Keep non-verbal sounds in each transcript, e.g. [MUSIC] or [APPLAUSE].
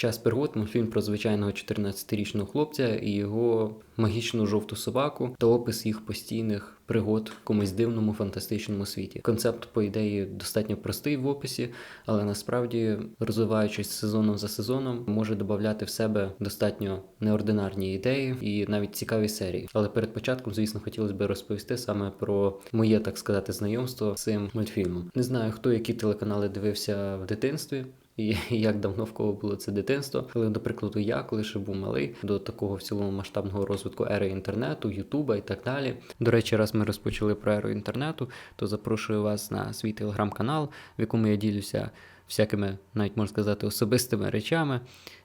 Час пригод мультфільм про звичайного 14-річного хлопця і його магічну жовту собаку та опис їх постійних пригод в комусь дивному фантастичному світі. Концепт, по ідеї, достатньо простий в описі, але насправді, розвиваючись сезоном за сезоном, може додати в себе достатньо неординарні ідеї і навіть цікаві серії. Але перед початком, звісно, хотілося б розповісти саме про моє, так сказати, знайомство з цим мультфільмом. Не знаю, хто які телеканали дивився в дитинстві і [LAUGHS] як давно в кого було це дитинство. Але, до прикладу, я, коли ще був малий, до такого в цілому масштабного розвитку ери інтернету, Ютуба і так далі. До речі, раз ми розпочали про еру інтернету, то запрошую вас на свій телеграм-канал, в якому я ділюся всякими, навіть можна сказати, особистими речами,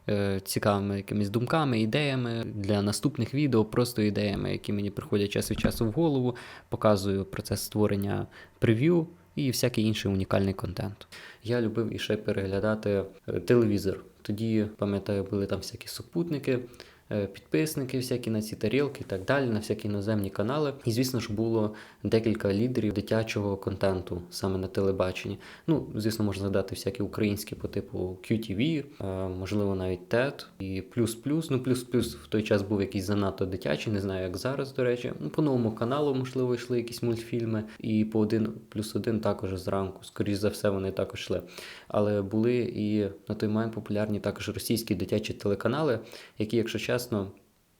е, цікавими якимись думками, ідеями для наступних відео, просто ідеями, які мені приходять час від часу в голову, показую процес створення прев'ю і всякий інший унікальний контент. Я любив іще переглядати е, телевізор. Тоді, пам'ятаю, були там всякі супутники, підписники, всякі на ці тарілки і так далі, на всякі іноземні канали. І, звісно ж, було декілька лідерів дитячого контенту саме на телебаченні. Ну, звісно, можна згадати всякі українські по типу QTV, е, можливо, навіть TED і плюс плюс. Ну, плюс плюс в той час був якийсь занадто дитячий, не знаю, як зараз, до речі. Ну, по новому каналу, можливо, йшли якісь мультфільми, і по один плюс один також зранку. Скоріше за все, вони також йшли. Але були і на той момент популярні також російські дитячі телеканали, які, якщо чесно,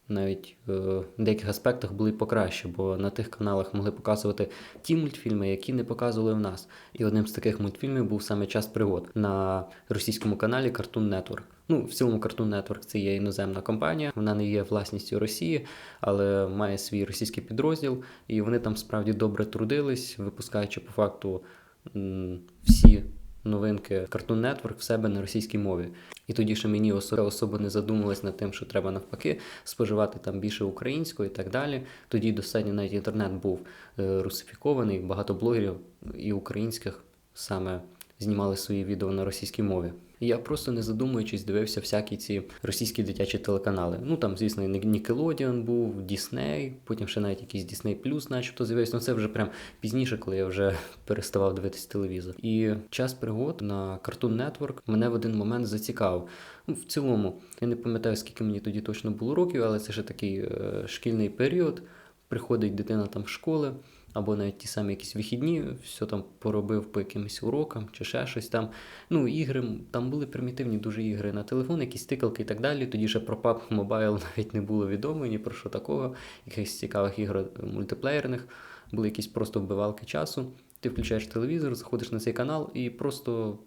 навіть е, в деяких аспектах були покраще, бо на тих каналах могли показувати ті мультфільми, які не показували в нас. І одним з таких мультфільмів був саме час пригод на російському каналі Cartoon Network. Ну, в цілому Cartoon Network це є іноземна компанія, вона не є власністю Росії, але має свій російський підрозділ, і вони там справді добре трудились, випускаючи по факту всі новинки Cartoon Network в себе на російській мові. І тоді ще мені особо, не задумувалась над тим, що треба навпаки споживати там більше українського і так далі. Тоді достатньо навіть інтернет був е, русифікований, багато блогерів і українських саме знімали свої відео на російській мові. І я просто не задумуючись дивився всякі ці російські дитячі телеканали. Ну там, звісно, Nickelodeon був, Disney, потім ще навіть якийсь Disney Plus, начебто з'явився. Ну це вже прям пізніше, коли я вже [LAUGHS] переставав дивитись телевізор. І час пригод на Cartoon Network мене в один момент зацікавив. Ну, в цілому, я не пам'ятаю, скільки мені тоді точно було років, але це ще такий е, шкільний період. Приходить дитина там в школи або навіть ті самі якісь вихідні, все там поробив по якимось урокам чи ще щось там. Ну, ігри, там були примітивні дуже ігри на телефон, якісь тикалки і так далі. Тоді ще про PUBG [LAUGHS] Mobile навіть не було відомо, ні про що такого, якихось цікавих ігор мультиплеєрних, були якісь просто вбивалки часу. Ти включаєш телевізор, заходиш на цей канал і просто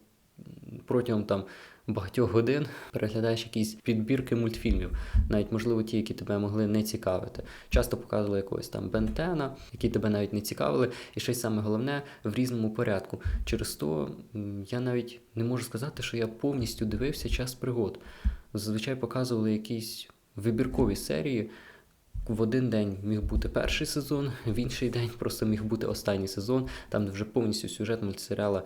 протягом там багатьох годин переглядаєш якісь підбірки мультфільмів, навіть можливо ті, які тебе могли не цікавити. Часто показували якогось там Бентена, які тебе навіть не цікавили, і щось саме головне в різному порядку. Через то я навіть не можу сказати, що я повністю дивився час пригод. Зазвичай показували якісь вибіркові серії в один день міг бути перший сезон, в інший день просто міг бути останній сезон, там вже повністю сюжет мультсеріала е,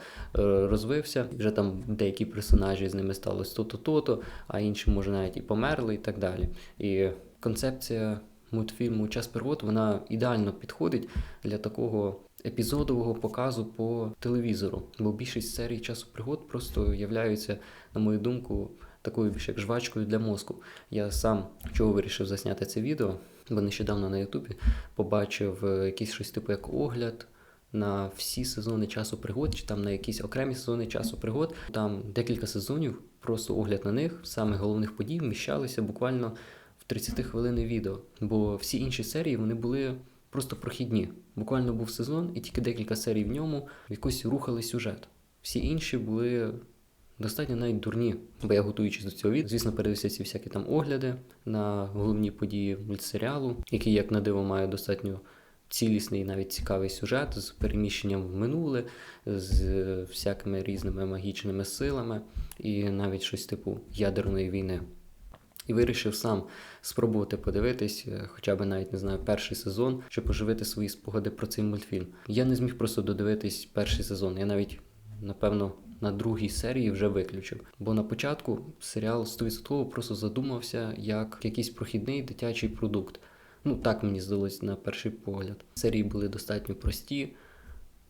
розвився. Вже там деякі персонажі з ними сталося то-то, то-то, а інші, може, навіть і померли, і так далі. І концепція мультфільму Час пригод вона ідеально підходить для такого. Епізодового показу по телевізору, бо більшість серій часу пригод просто являються, на мою думку, такою більш як жвачкою для мозку. Я сам чого вирішив засняти це відео, бо нещодавно на Ютубі побачив е, якийсь щось типу як огляд. На всі сезони часу пригод, чи там на якісь окремі сезони часу пригод. Там декілька сезонів, просто огляд на них, саме головних подій, вміщалися буквально в 30 хвилини відео. Бо всі інші серії вони були просто прохідні. Буквально був сезон, і тільки декілька серій в ньому якось рухали сюжет. Всі інші були достатньо навіть дурні. Бо я готуючись до цього відео, звісно, передивився ці всякі там огляди на головні події мультсеріалу, який, як на диво, має достатньо цілісний, навіть цікавий сюжет з переміщенням в минуле, з всякими різними магічними силами, і навіть щось типу ядерної війни. І вирішив сам спробувати подивитись, е, хоча б навіть не знаю, перший сезон, щоб поживити свої спогади про цей мультфільм. Я не зміг просто додивитись перший сезон. Я навіть, напевно, на другій серії вже виключив. Бо на початку серіал 100% просто задумався як якийсь прохідний дитячий продукт. Ну, так мені здалось на перший погляд. Серії були достатньо прості,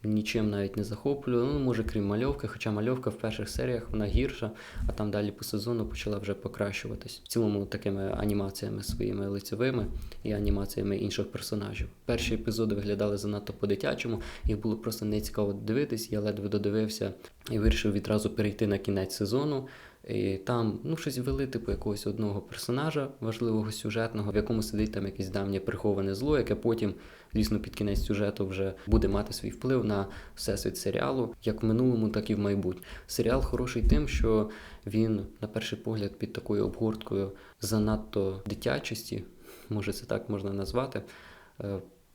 нічим навіть не захоплює. Ну, може, крім мальовки, хоча мальовка в перших серіях вона гірша, а там далі по сезону почала вже покращуватись. В цілому такими анімаціями своїми лицевими і анімаціями інших персонажів. Перші епізоди виглядали занадто по-дитячому, їх було просто не цікаво дивитись. Я ледве додивився і вирішив відразу перейти на кінець сезону. І там ну щось ввели, типу якогось одного персонажа важливого сюжетного, в якому сидить там якесь давнє приховане зло, яке потім, звісно, під кінець сюжету вже буде мати свій вплив на всесвіт серіалу, як в минулому, так і в майбутньому. Серіал хороший тим, що він, на перший погляд, під такою обгорткою занадто дитячості, може це так можна назвати.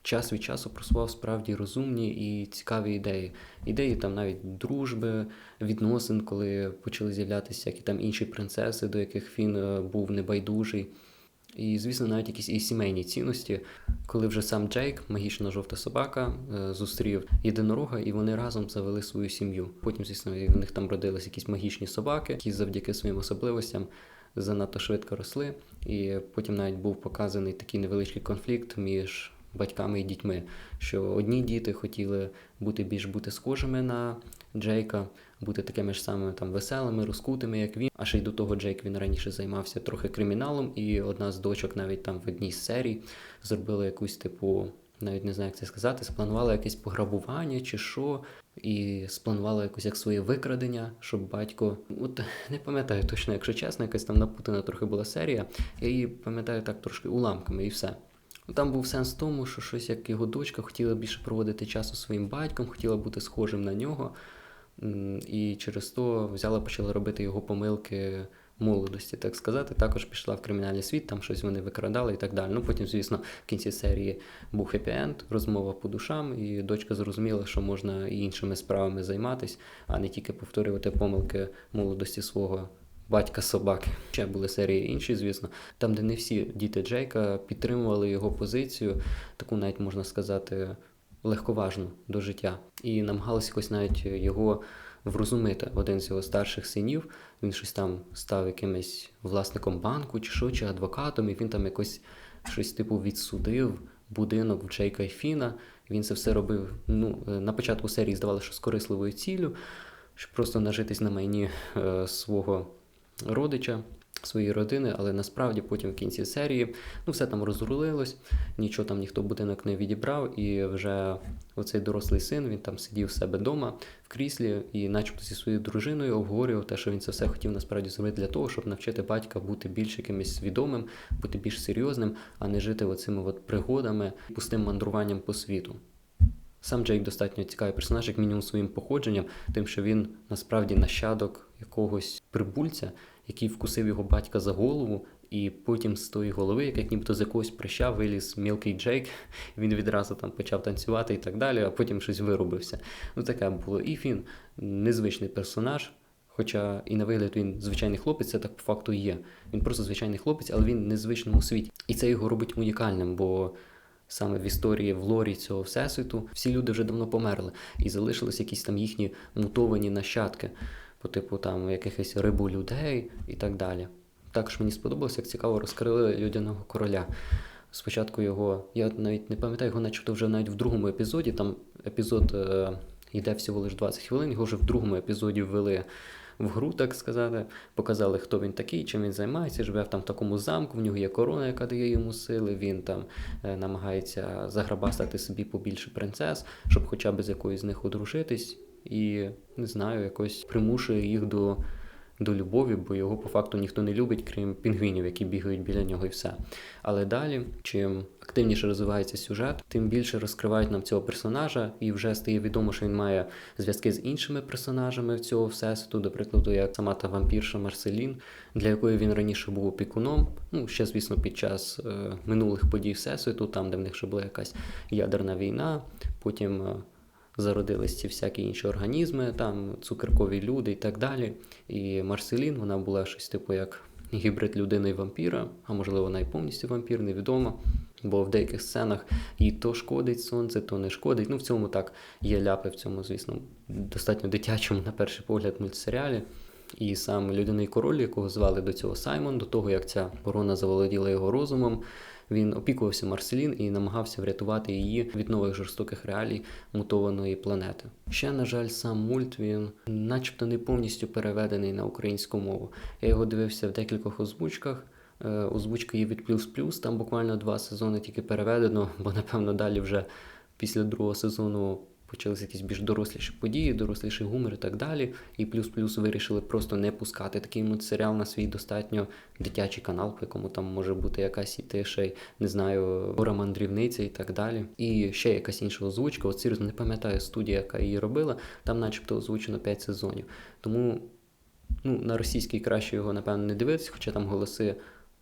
Час від часу просував справді розумні і цікаві ідеї. Ідеї там навіть дружби, відносин, коли почали з'являтися які там інші принцеси, до яких він е, був небайдужий. І, звісно, навіть якісь і сімейні цінності, коли вже сам Джейк, магічна жовта собака, е, зустрів єдинорога, і вони разом завели свою сім'ю. Потім, звісно, в них там родились якісь магічні собаки, які завдяки своїм особливостям занадто швидко росли. І потім навіть був показаний такий невеличкий конфлікт між батьками і дітьми, що одні діти хотіли бути більш бути схожими на Джейка, бути такими ж самими там веселими, розкутими, як він. А ще й до того Джейк він раніше займався трохи криміналом, і одна з дочок навіть там в одній з серій зробила якусь типу. Навіть не знаю, як це сказати, спланувала якесь пограбування чи що, і спланувала якось як своє викрадення, щоб батько. От не пам'ятаю точно, якщо чесно, якась там напутана трохи була серія. Я її пам'ятаю так трошки уламками і все. Ну, Там був сенс в тому, що щось як його дочка хотіла більше проводити часу своїм батьком, хотіла бути схожим на нього. І через то взяла, почала робити його помилки молодості, так сказати. Також пішла в кримінальний світ, там щось вони викрадали і так далі. Ну потім, звісно, в кінці серії був хеппі-енд, розмова по душам, і дочка зрозуміла, що можна іншими справами займатися, а не тільки повторювати помилки молодості свого батька собаки. Ще були серії інші, звісно, там, де не всі діти Джейка підтримували його позицію, таку навіть можна сказати, легковажну до життя, і намагалися якось навіть його врозумити. Один з його старших синів, він щось там став якимось власником банку, чи що, чи адвокатом, і він там якось щось типу відсудив будинок в Джейка і Фіна. Він це все робив. Ну, е, на початку серії здавалося, що з корисливою ціллю, щоб просто нажитись на майні е, свого родича, своєї родини, але насправді потім в кінці серії ну все там розрулилось, нічого там ніхто будинок не відібрав, і вже оцей дорослий син він там сидів в себе вдома в кріслі і, начебто, зі своєю дружиною обговорював те, що він це все хотів насправді зробити для того, щоб навчити батька бути більш якимось свідомим, бути більш серйозним, а не жити оцими от пригодами, пустим мандруванням по світу. Сам Джейк достатньо цікавий персонаж, як мінімум своїм походженням, тим, що він насправді нащадок якогось прибульця, який вкусив його батька за голову, і потім з тої голови, як нібито з якогось прища виліз мілкий Джейк, [LAUGHS] він відразу там почав танцювати і так далі, а потім щось виробився. Ну таке було. І він незвичний персонаж. Хоча і на вигляд він звичайний хлопець, це так по факту є. Він просто звичайний хлопець, але він незвичному світі. І це його робить унікальним, бо саме в історії в лорі цього всесвіту всі люди вже давно померли, і залишились якісь там їхні мутовані нащадки, по типу там якихось рибу людей і так далі. Також мені сподобалося, як цікаво розкрили людяного короля. Спочатку його, я навіть не пам'ятаю, його начебто вже навіть в другому епізоді. Там епізод е, йде всього лише 20 хвилин, його вже в другому епізоді ввели в гру, так сказати. Показали, хто він такий, чим він займається, живе в там такому замку, в нього є корона, яка дає йому сили. Він там е, намагається заграбастати собі побільше принцес, щоб хоча б з якоюсь з них одружитись, і не знаю, якось примушує їх до. До любові, бо його по факту ніхто не любить, крім пінгвінів, які бігають біля нього і все. Але далі, чим активніше розвивається сюжет, тим більше розкривають нам цього персонажа, і вже стає відомо, що він має зв'язки з іншими персонажами в цього всесвіту, до прикладу, як сама та вампірша Марселін, для якої він раніше був опікуном. Ну, ще, звісно, під час е, минулих подій всесвіту, там, де в них ще була якась ядерна війна, потім. Зародились ці всякі інші організми, там цукеркові люди і так далі. І Марселін, вона була щось типу як гібрид людини і вампіра, а можливо, вона і повністю вампір, невідомо. Бо в деяких сценах їй то шкодить сонце, то не шкодить. Ну, в цьому так є ляпи в цьому, звісно, достатньо дитячому, на перший погляд, мультсеріалі. І сам людяний король, якого звали до цього Саймон, до того як ця ворона заволоділа його розумом, він опікувався Марселін і намагався врятувати її від нових жорстоких реалій мутованої планети. Ще, на жаль, сам мульт він начебто не повністю переведений на українську мову. Я його дивився в декількох озвучках. Е, Озвучка є від плюс плюс. Там буквально два сезони тільки переведено, бо напевно далі вже після другого сезону почалися якісь більш доросліші події, доросліший гумор і так далі. І плюс-плюс вирішили просто не пускати такий мультсеріал на свій достатньо дитячий канал, по якому там може бути якась іти ще не знаю, мандрівниця і так далі. І ще якась інша озвучка. От серйозно не пам'ятаю студія, яка її робила. Там, начебто, озвучено 5 сезонів. Тому ну, на російській краще його, напевно, не дивитися, хоча там голоси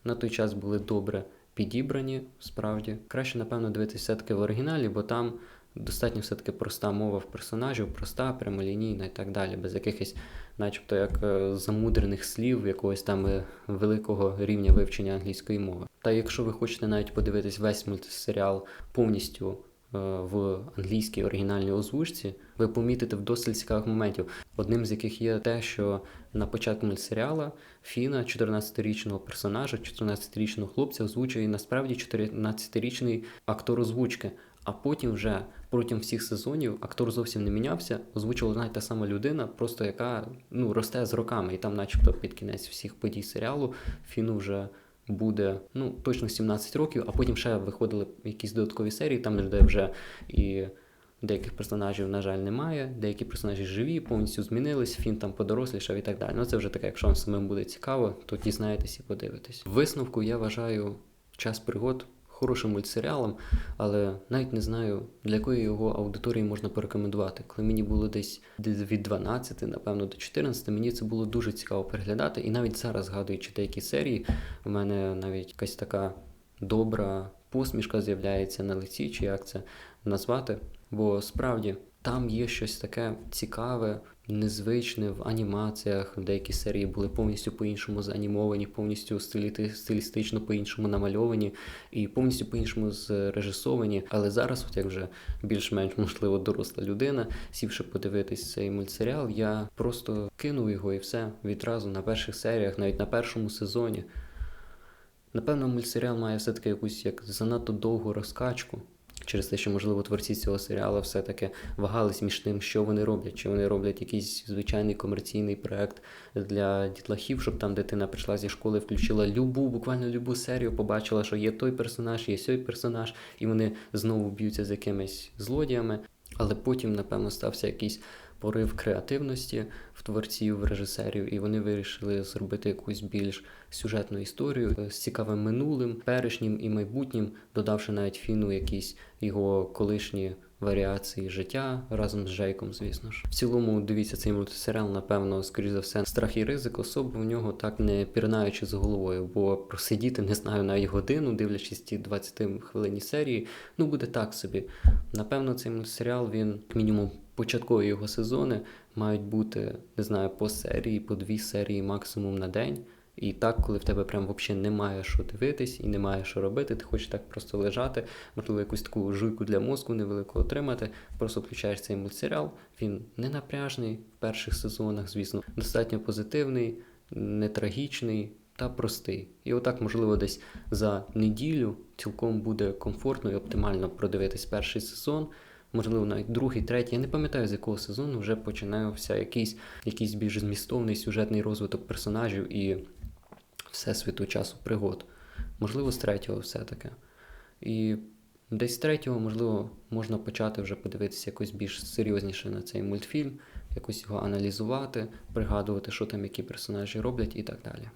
на той час були добре підібрані, справді. Краще, напевно, дивитися все-таки в оригіналі, бо там достатньо все-таки проста мова в персонажів, проста, прямолінійна і так далі, без якихось, начебто, як е, замудрених слів, якогось там е, великого рівня вивчення англійської мови. Та якщо ви хочете навіть подивитись весь мультсеріал повністю е, в англійській оригінальній озвучці, ви помітите досить цікавих моментів. Одним з яких є те, що на початку мультсеріала Фіна, 14-річного персонажа, 14-річного хлопця, озвучує насправді 14-річний актор озвучки. А потім вже протягом всіх сезонів актор зовсім не мінявся, озвучувала навіть та сама людина, просто яка ну, росте з роками. І там, начебто, під кінець всіх подій серіалу Фіну вже буде ну, точно 17 років, а потім ще виходили якісь додаткові серії, там де вже і деяких персонажів, на жаль, немає, деякі персонажі живі, повністю змінились, Фін там подорослішав і так далі. Ну це вже таке, якщо вам самим буде цікаво, то дізнаєтесь і подивитесь. Висновку я вважаю час пригод хорошим мультсеріалом, але навіть не знаю, для якої його аудиторії можна порекомендувати. Коли мені було десь від 12, напевно, до 14, мені це було дуже цікаво переглядати. І навіть зараз, згадуючи деякі серії, у мене навіть якась така добра посмішка з'являється на лиці, чи як це назвати. Бо справді там є щось таке цікаве, незвичне в анімаціях. Деякі серії були повністю по-іншому занімовані, повністю стилі- стилістично по-іншому намальовані і повністю по-іншому зрежисовані. Але зараз, от як вже більш-менш можливо доросла людина, сівши подивитись цей мультсеріал, я просто кинув його і все відразу на перших серіях, навіть на першому сезоні. Напевно, мультсеріал має все-таки якусь як занадто довгу розкачку. Через те, що, можливо, творці цього серіалу все-таки вагались між тим, що вони роблять. Чи вони роблять якийсь звичайний комерційний проект для дітлахів, щоб там дитина прийшла зі школи, включила любу, буквально любу серію, побачила, що є той персонаж, є сей персонаж, і вони знову б'ються з якимись злодіями. Але потім, напевно, стався якийсь порив креативності в творців, в режисерів, і вони вирішили зробити якусь більш сюжетну історію з цікавим минулим, перешнім і майбутнім, додавши навіть фіну якісь його колишні варіації життя разом з Джейком, звісно ж. В цілому, дивіться цей мультсеріал, напевно, скоріш за все, страх і ризик особи в нього так не пірнаючи з головою, бо просидіти, не знаю, навіть годину, дивлячись ті 20 хвилинні серії, ну буде так собі. Напевно, цей мультсеріал, він як мінімум початкові його сезони мають бути, не знаю, по серії, по дві серії максимум на день. І так, коли в тебе прям взагалі немає що дивитись і немає що робити, ти хочеш так просто лежати, можливо, якусь таку жуйку для мозку невелику отримати, просто включаєш цей мультсеріал. Він не напряжний в перших сезонах, звісно, достатньо позитивний, не трагічний та простий. І отак, можливо, десь за неділю цілком буде комфортно і оптимально продивитись перший сезон. Можливо, навіть другий, третій. Я не пам'ятаю, з якого сезону вже починався якийсь, якийсь більш змістовний сюжетний розвиток персонажів і всесвіту часу пригод. Можливо, з третього все-таки. І десь з третього, можливо, можна почати вже подивитися якось більш серйозніше на цей мультфільм, якось його аналізувати, пригадувати, що там які персонажі роблять і так далі.